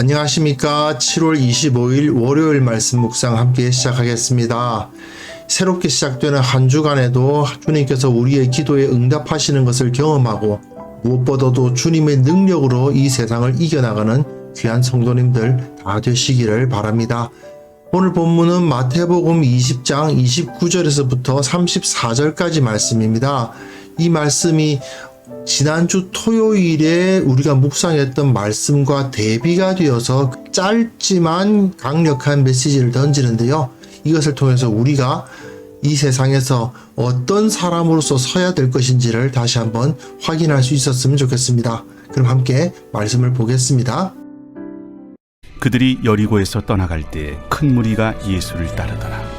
안녕하십니까. 7월 25일 월요일 말씀 묵상 함께 시작하겠습니다. 새롭게 시작되는 한 주간에도 주님께서 우리의 기도에 응답하시는 것을 경험하고 무엇보다도 주님의 능력으로 이 세상을 이겨나가는 귀한 성도님들 다 되시기를 바랍니다. 오늘 본문은 마태복음 20장 29절에서부터 34절까지 말씀입니다. 이 말씀이 지난주 토요일에 우리가 묵상했던 말씀과 대비가 되어서 짧지만 강력한 메시지를 던지는데요. 이것을 통해서 우리가 이 세상에서 어떤 사람으로서 서야 될 것인지를 다시 한번 확인할 수 있었으면 좋겠습니다. 그럼 함께 말씀을 보겠습니다. 그들이 여리고에서 떠나갈 때 큰 무리가 예수를 따르더라.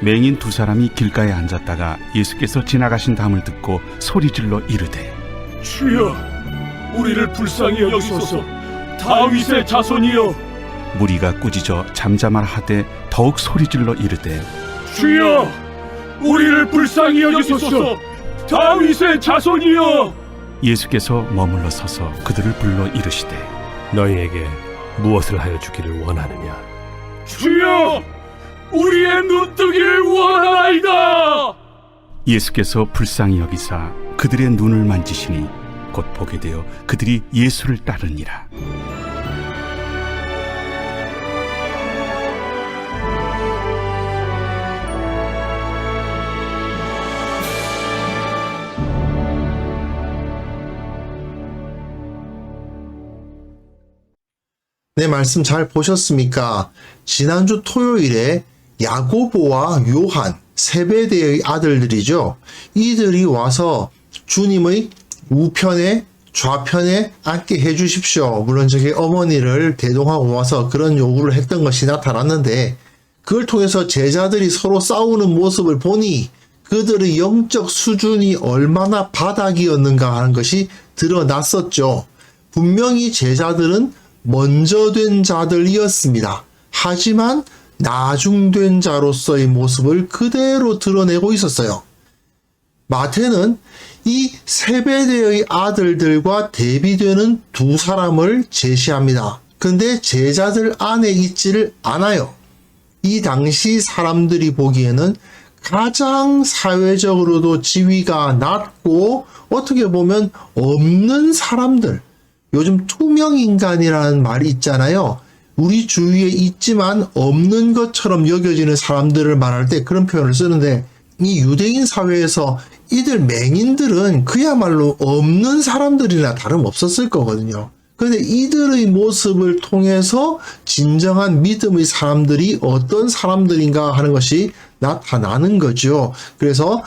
맹인 두 사람이 길가에 앉았다가 예수께서 지나가신 담을 듣고 소리질러 이르되 주여, 우리를 불쌍히 여기소서. 다윗의 자손이여, 무리가 꾸짖어 잠잠하라 하되 더욱 소리질러 이르되 주여, 우리를 불쌍히 여기소서. 다윗의 자손이여, 예수께서 머물러 서서 그들을 불러 이르시되 너희에게 무엇을 하여 주기를 원하느냐? 주여, 우리의 눈뜨기를 원하나이다. 예수께서 불쌍히 여기사 그들의 눈을 만지시니 곧 보게 되어 그들이 예수를 따르니라. 네, 말씀 잘 보셨습니까? 지난주 토요일에 야고보와 요한, 세베대의 아들들이죠. 이들이 와서 주님의 우편에 좌편에 앉게 해 주십시오. 물론 저게 어머니를 대동하고 와서 그런 요구를 했던 것이 나타났는데 그걸 통해서 제자들이 서로 싸우는 모습을 보니 그들의 영적 수준이 얼마나 바닥이었는가 하는 것이 드러났었죠. 분명히 제자들은 먼저 된 자들이었습니다. 하지만 나중된 자로서의 모습을 그대로 드러내고 있었어요. 마태는 이 세베대의 아들들과 대비되는 두 사람을 제시합니다. 근데 제자들 안에 있지를 않아요. 이 당시 사람들이 보기에는 가장 사회적으로도 지위가 낮고 어떻게 보면 없는 사람들, 요즘 투명인간이라는 말이 있잖아요. 우리 주위에 있지만 없는 것처럼 여겨지는 사람들을 말할 때 그런 표현을 쓰는데 이 유대인 사회에서 이들 맹인들은 그야말로 없는 사람들이나 다름없었을 거거든요. 그런데 이들의 모습을 통해서 진정한 믿음의 사람들이 어떤 사람들인가 하는 것이 나타나는 거죠. 그래서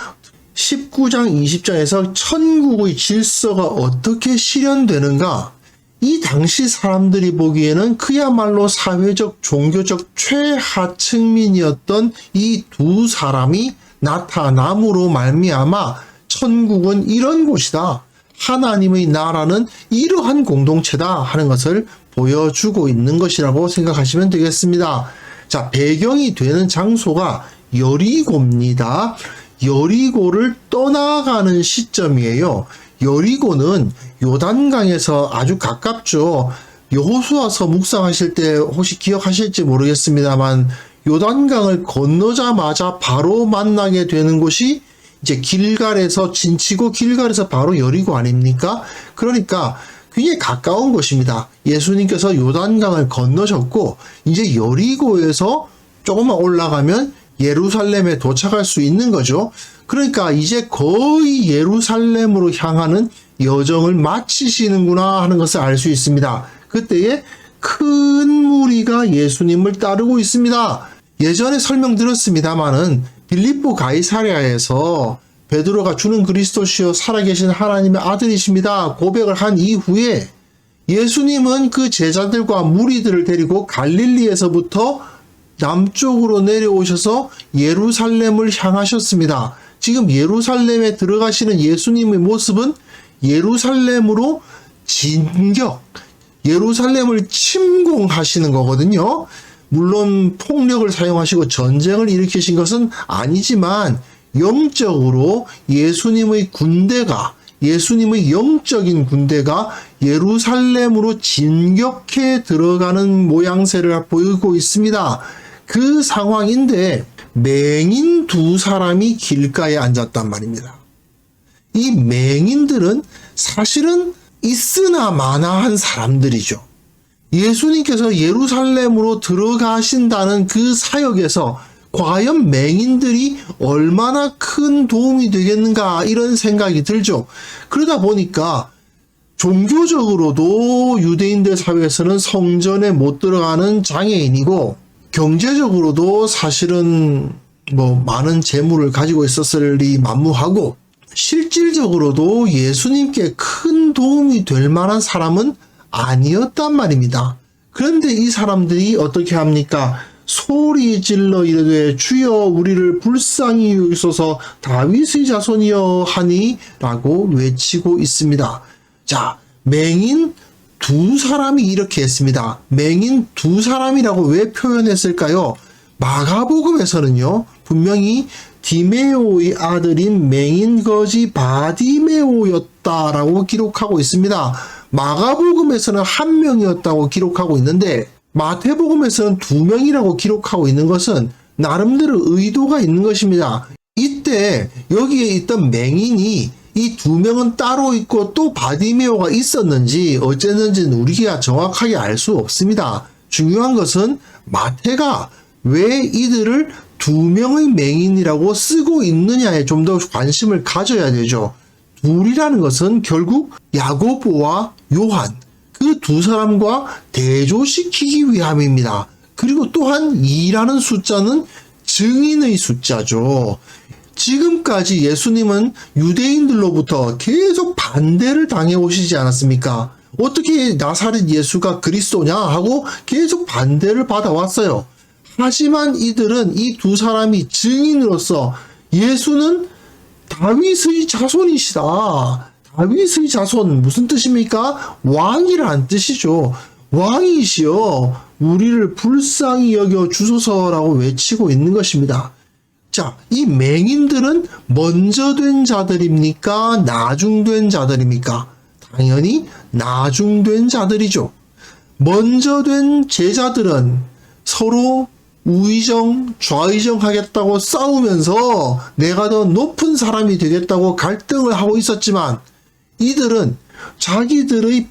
19장, 20장에서 천국의 질서가 어떻게 실현되는가? 이 당시 사람들이 보기에는 그야말로 사회적, 종교적 최하층민이었던 이 두 사람이 나타남으로 말미암아 천국은 이런 곳이다. 하나님의 나라는 이러한 공동체다 하는 것을 보여주고 있는 것이라고 생각하시면 되겠습니다. 자, 배경이 되는 장소가 여리고입니다. 여리고를 떠나가는 시점이에요. 여리고는 요단강에서 아주 가깝죠. 여호수아서 묵상하실 때 혹시 기억하실지 모르겠습니다만 요단강을 건너자마자 바로 만나게 되는 곳이 이제 길갈에서 진치고 길갈에서 바로 여리고 아닙니까? 그러니까 굉장히 가까운 곳입니다. 예수님께서 요단강을 건너셨고 이제 여리고에서 조금만 올라가면 예루살렘에 도착할 수 있는 거죠. 그러니까 이제 거의 예루살렘으로 향하는 여정을 마치시는구나 하는 것을 알 수 있습니다. 그때에 큰 무리가 예수님을 따르고 있습니다. 예전에 설명드렸습니다마는 빌립보 가이사랴에서 베드로가 주는 그리스도시요 살아계신 하나님의 아들이십니다. 고백을 한 이후에 예수님은 그 제자들과 무리들을 데리고 갈릴리에서부터 남쪽으로 내려오셔서 예루살렘을 향하셨습니다. 지금 예루살렘에 들어가시는 예수님의 모습은 예루살렘으로 진격, 예루살렘을 침공하시는 거거든요. 물론 폭력을 사용하시고 전쟁을 일으키신 것은 아니지만 영적으로 예수님의 군대가 예수님의 영적인 군대가 예루살렘으로 진격해 들어가는 모양새를 보이고 있습니다. 그 상황인데 맹인 두 사람이 길가에 앉았단 말입니다. 이 맹인들은 사실은 있으나 마나한 사람들이죠. 예수님께서 예루살렘으로 들어가신다는 그 사역에서 과연 맹인들이 얼마나 큰 도움이 되겠는가 이런 생각이 들죠. 그러다 보니까 종교적으로도 유대인들 사회에서는 성전에 못 들어가는 장애인이고 경제적으로도 사실은 뭐 많은 재물을 가지고 있었을 리 만무하고 실질적으로도 예수님께 큰 도움이 될 만한 사람은 아니었단 말입니다. 그런데 이 사람들이 어떻게 합니까? 소리 질러 이르되 주여 우리를 불쌍히 여기소서 다윗의 자손이여 하니라고 외치고 있습니다. 자, 맹인 두 사람이 이렇게 했습니다. 맹인 두 사람이라고 왜 표현했을까요? 마가복음에서는요, 분명히 디메오의 아들인 맹인 거지 바디메오였다라고 기록하고 있습니다. 마가복음에서는 한 명이었다고 기록하고 있는데, 마태복음에서는 두 명이라고 기록하고 있는 것은 나름대로 의도가 있는 것입니다. 이때 여기에 있던 맹인이 이 두 명은 따로 있고 또 바디메오가 있었는지 어쨌는지는 우리가 정확하게 알 수 없습니다. 중요한 것은 마태가 왜 이들을 두 명의 맹인이라고 쓰고 있느냐에 좀 더 관심을 가져야 되죠. 둘이라는 것은 결국 야고보와 요한 그 두 사람과 대조시키기 위함입니다. 그리고 또한 2라는 숫자는 증인의 숫자죠. 지금까지 예수님은 유대인들로부터 계속 반대를 당해 오시지 않았습니까? 어떻게 나사렛 예수가 그리스도냐 하고 계속 반대를 받아왔어요. 하지만 이들은 이 두 사람이 증인으로서 예수는 다윗의 자손이시다. 다윗의 자손 무슨 뜻입니까? 왕이란 뜻이죠. 왕이시여 우리를 불쌍히 여겨 주소서라고 외치고 있는 것입니다. 자, 이 맹인들은 먼저 된 자들입니까? 나중 된 자들입니까? 당연히 나중 된 자들이죠. 먼저 된 제자들은 서로 우의정, 좌의정 하겠다고 싸우면서 내가 더 높은 사람이 되겠다고 갈등을 하고 있었지만 이들은 자기들의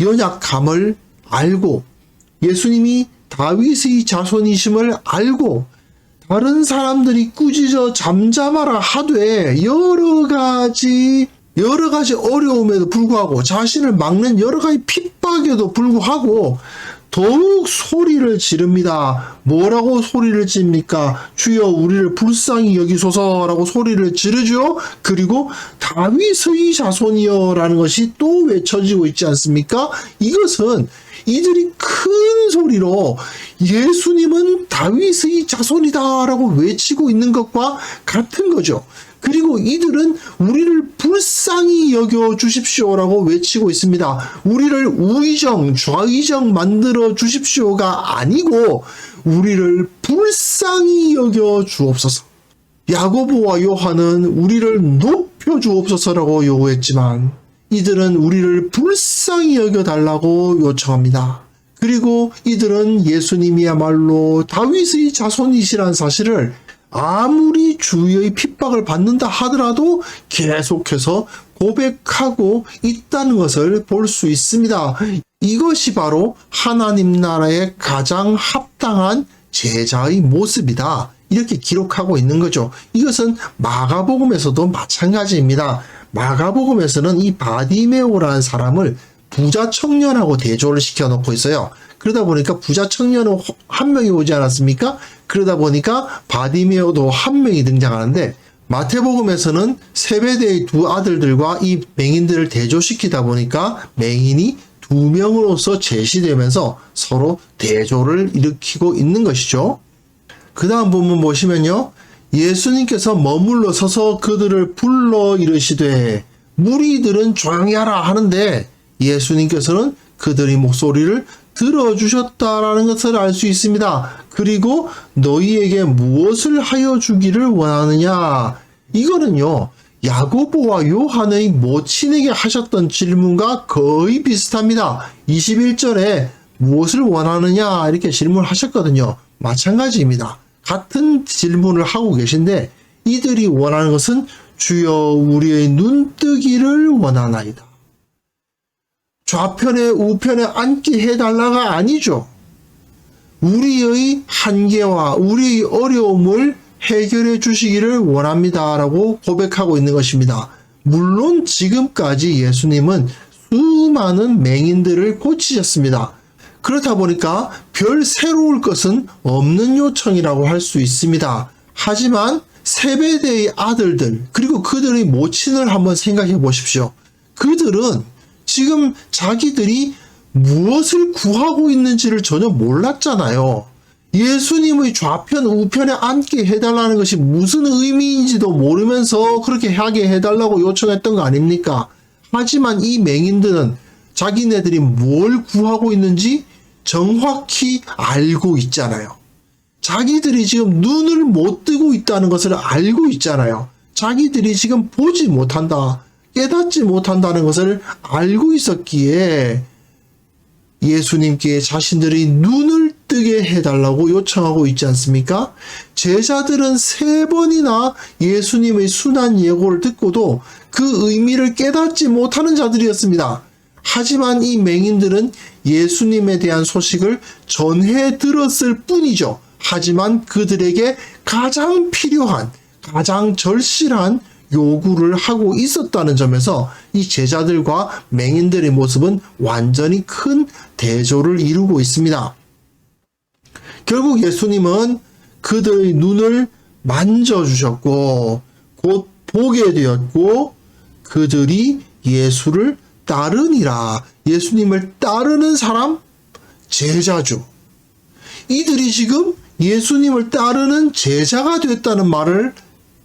연약함을 알고 예수님이 다윗의 자손이심을 알고 다른 사람들이 꾸짖어 잠잠하라 하되 여러 가지 여러 가지 어려움에도 불구하고 자신을 막는 여러 가지 핍박에도 불구하고 더욱 소리를 지릅니다. 뭐라고 소리를 지릅니까? 주여 우리를 불쌍히 여기소서라고 소리를 지르죠. 그리고 다윗의 자손이여라는 것이 또 외쳐지고 있지 않습니까? 이것은 이들이 큰 소리로 예수님은 다윗의 자손이다라고 외치고 있는 것과 같은 거죠. 그리고 이들은 우리를 불쌍히 여겨 주십시오라고 외치고 있습니다. 우리를 우의정, 좌의정 만들어 주십시오가 아니고 우리를 불쌍히 여겨 주옵소서. 야고보와 요한은 우리를 높여 주옵소서라고 요구했지만 이들은 우리를 불쌍히 여겨 달라고 요청합니다. 그리고 이들은 예수님이야말로 다윗의 자손이시란 사실을 아무리 주위의 핍박을 받는다 하더라도 계속해서 고백하고 있다는 것을 볼 수 있습니다. 이것이 바로 하나님 나라의 가장 합당한 제자의 모습이다. 이렇게 기록하고 있는 거죠. 이것은 마가복음에서도 마찬가지입니다. 마가복음에서는 이 바디메오라는 사람을 부자 청년하고 대조를 시켜 놓고 있어요. 그러다 보니까 부자 청년은 한 명이 오지 않았습니까? 그러다 보니까 바디메오도 한 명이 등장하는데 마태복음에서는 세베대의 두 아들들과 이 맹인들을 대조시키다 보니까 맹인이 두 명으로서 제시되면서 서로 대조를 일으키고 있는 것이죠. 그 다음 본문 보시면요. 예수님께서 머물러 서서 그들을 불러 이르시되 무리들은 조용히 하라 하는데 예수님께서는 그들의 목소리를 들어주셨다라는 것을 알 수 있습니다. 그리고 너희에게 무엇을 하여 주기를 원하느냐? 이거는요, 야고보와 요한의 모친에게 하셨던 질문과 거의 비슷합니다. 21절에 무엇을 원하느냐 이렇게 질문하셨거든요. 마찬가지입니다. 같은 질문을 하고 계신데 이들이 원하는 것은 주여 우리의 눈뜨기를 원하나이다. 좌편에 우편에 앉게 해달라가 아니죠. 우리의 한계와 우리의 어려움을 해결해 주시기를 원합니다 라고 고백하고 있는 것입니다. 물론 지금까지 예수님은 수많은 맹인들을 고치셨습니다. 그렇다 보니까 별 새로울 것은 없는 요청이라고 할 수 있습니다. 하지만 세배대의 아들들 그리고 그들의 모친을 한번 생각해 보십시오. 그들은 지금 자기들이 무엇을 구하고 있는지를 전혀 몰랐잖아요. 예수님의 좌편 우편에 앉게 해달라는 것이 무슨 의미인지도 모르면서 그렇게 하게 해달라고 요청했던 거 아닙니까? 하지만 이 맹인들은 자기네들이 뭘 구하고 있는지 정확히 알고 있잖아요. 자기들이 지금 눈을 못 뜨고 있다는 것을 알고 있잖아요. 자기들이 지금 보지 못한다, 깨닫지 못한다는 것을 알고 있었기에 예수님께 자신들이 눈을 뜨게 해달라고 요청하고 있지 않습니까? 제자들은 세 번이나 예수님의 순한 예고를 듣고도 그 의미를 깨닫지 못하는 자들이었습니다. 하지만 이 맹인들은 예수님에 대한 소식을 전해 들었을 뿐이죠. 하지만 그들에게 가장 필요한, 가장 절실한 요구를 하고 있었다는 점에서 이 제자들과 맹인들의 모습은 완전히 큰 대조를 이루고 있습니다. 결국 예수님은 그들의 눈을 만져주셨고, 곧 보게 되었고, 그들이 예수를 따르니라. 예수님을 따르는 사람, 제자죠. 이들이 지금 예수님을 따르는 제자가 됐다는 말을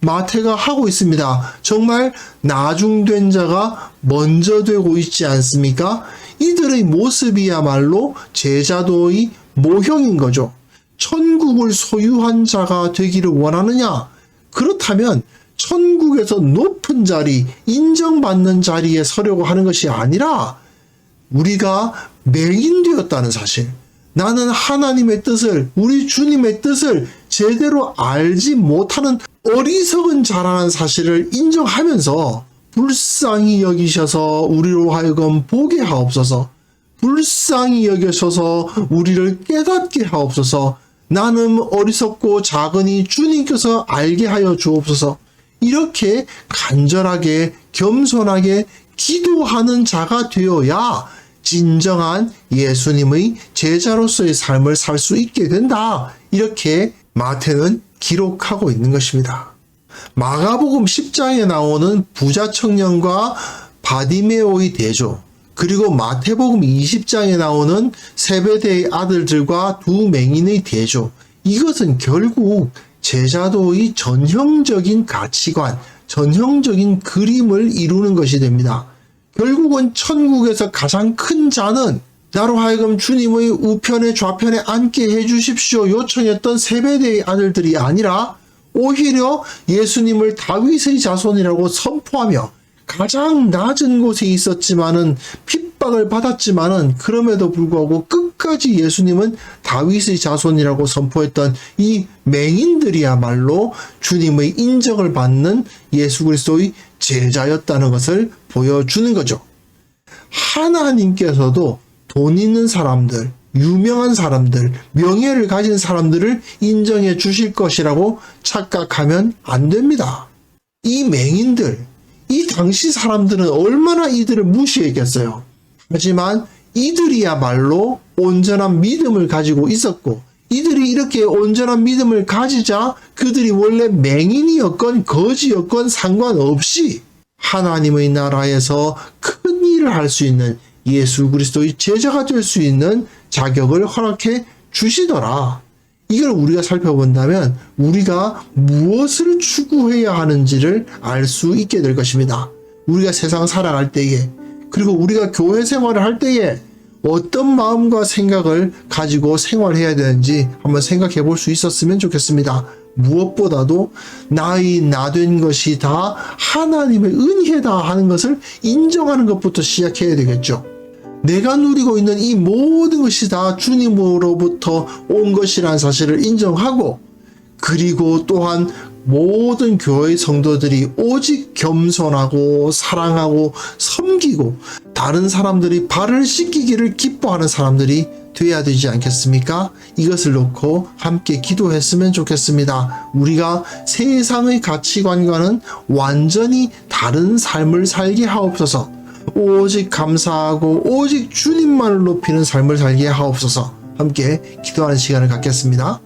마태가 하고 있습니다. 정말 나중된 자가 먼저 되고 있지 않습니까? 이들의 모습이야말로 제자도의 모형인 거죠. 천국을 소유한 자가 되기를 원하느냐? 그렇다면 천국에서 높은 자리, 인정받는 자리에 서려고 하는 것이 아니라 우리가 맹인되었다는 사실. 나는 하나님의 뜻을, 우리 주님의 뜻을 제대로 알지 못하는 어리석은 자라는 사실을 인정하면서 불쌍히 여기셔서 우리로 하여금 보게 하옵소서. 불쌍히 여기셔서 우리를 깨닫게 하옵소서. 나는 어리석고 작으니 주님께서 알게 하여 주옵소서. 이렇게 간절하게 겸손하게 기도하는 자가 되어야 진정한 예수님의 제자로서의 삶을 살 수 있게 된다. 이렇게 마태는 기록하고 있는 것입니다. 마가복음 10장에 나오는 부자 청년과 바디메오의 대조, 그리고 마태복음 20장에 나오는 세베대의 아들들과 두 맹인의 대조, 이것은 결국 제자도의 전형적인 가치관, 전형적인 그림을 이루는 것이 됩니다. 결국은 천국에서 가장 큰 자는 나로 하여금 주님의 우편에 좌편에 앉게 해주십시오 요청했던 세배대의 아들들이 아니라 오히려 예수님을 다윗의 자손이라고 선포하며 가장 낮은 곳에 있었지만은 핍박을 받았지만은 그럼에도 불구하고 끝까지 예수님은 다윗의 자손이라고 선포했던 이 맹인들이야말로 주님의 인정을 받는 예수 그리스도의 제자였다는 것을 보여주는 거죠. 하나님께서도 돈 있는 사람들, 유명한 사람들, 명예를 가진 사람들을 인정해 주실 것이라고 착각하면 안 됩니다. 이 맹인들, 이 당시 사람들은 얼마나 이들을 무시했겠어요. 하지만 이들이야말로 온전한 믿음을 가지고 있었고, 이들이 이렇게 온전한 믿음을 가지자 그들이 원래 맹인이었건 거지였건 상관없이 하나님의 나라에서 큰 일을 할 수 있는 예수 그리스도의 제자가 될 수 있는 자격을 허락해 주시더라. 이걸 우리가 살펴본다면 우리가 무엇을 추구해야 하는지를 알 수 있게 될 것입니다. 우리가 세상 살아갈 때에 그리고 우리가 교회 생활을 할 때에 어떤 마음과 생각을 가지고 생활해야 되는지 한번 생각해 볼 수 있었으면 좋겠습니다. 무엇보다도 나의 나 된 것이 다 하나님의 은혜다 하는 것을 인정하는 것부터 시작해야 되겠죠. 내가 누리고 있는 이 모든 것이 다 주님으로부터 온 것이라는 사실을 인정하고 그리고 또한 모든 교회 성도들이 오직 겸손하고 사랑하고 섬기고 다른 사람들이 발을 씻기기를 기뻐하는 사람들이 돼야 되지 않겠습니까? 이것을 놓고 함께 기도했으면 좋겠습니다. 우리가 세상의 가치관과는 완전히 다른 삶을 살게 하옵소서. 오직 감사하고 오직 주님만을 높이는 삶을 살게 하옵소서. 함께 기도하는 시간을 갖겠습니다.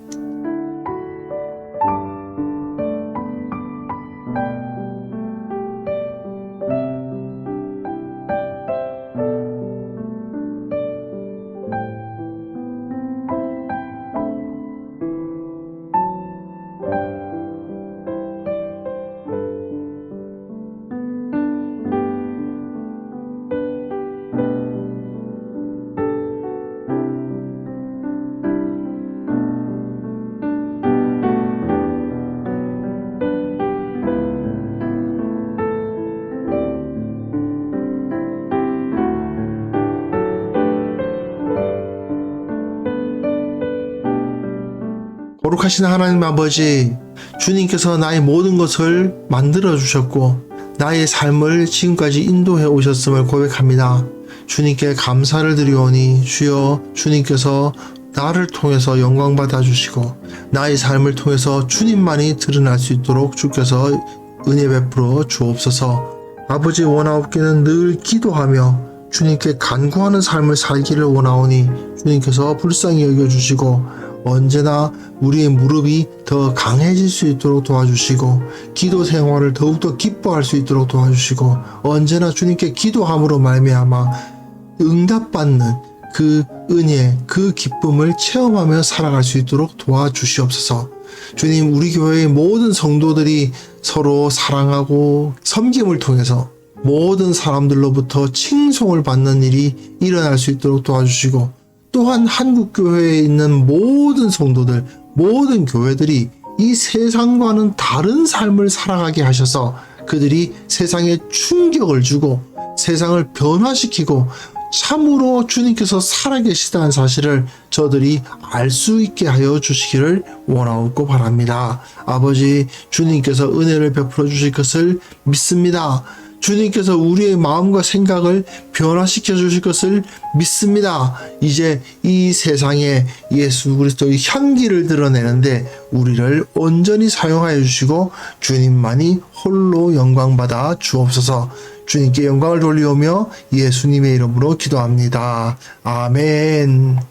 거룩하신 하나님 아버지, 주님께서 나의 모든 것을 만들어 주셨고, 나의 삶을 지금까지 인도해 오셨음을 고백합니다. 주님께 감사를 드리오니, 주여 주님께서 나를 통해서 영광 받아 주시고, 나의 삶을 통해서 주님만이 드러날 수 있도록 주께서 은혜 베풀어 주옵소서. 아버지 원하옵기는 늘 기도하며 주님께 간구하는 삶을 살기를 원하오니 주님께서 불쌍히 여겨 주시고 언제나 우리의 무릎이 더 강해질 수 있도록 도와주시고 기도 생활을 더욱더 기뻐할 수 있도록 도와주시고 언제나 주님께 기도함으로 말미암아 응답받는 그 은혜, 그 기쁨을 체험하며 살아갈 수 있도록 도와주시옵소서. 주님, 우리 교회의 모든 성도들이 서로 사랑하고 섬김을 통해서 모든 사람들로부터 칭송을 받는 일이 일어날 수 있도록 도와주시고 또한 한국 교회에 있는 모든 성도들, 모든 교회들이 이 세상과는 다른 삶을 살아가게 하셔서 그들이 세상에 충격을 주고 세상을 변화시키고 참으로 주님께서 살아계시다는 사실을 저들이 알 수 있게 하여 주시기를 원하옵고 바랍니다. 아버지, 주님께서 은혜를 베풀어 주실 것을 믿습니다. 주님께서 우리의 마음과 생각을 변화시켜 주실 것을 믿습니다. 이제 이 세상에 예수 그리스도의 향기를 드러내는데 우리를 온전히 사용하여 주시고 주님만이 홀로 영광받아 주옵소서. 주님께 영광을 돌리오며 예수님의 이름으로 기도합니다. 아멘.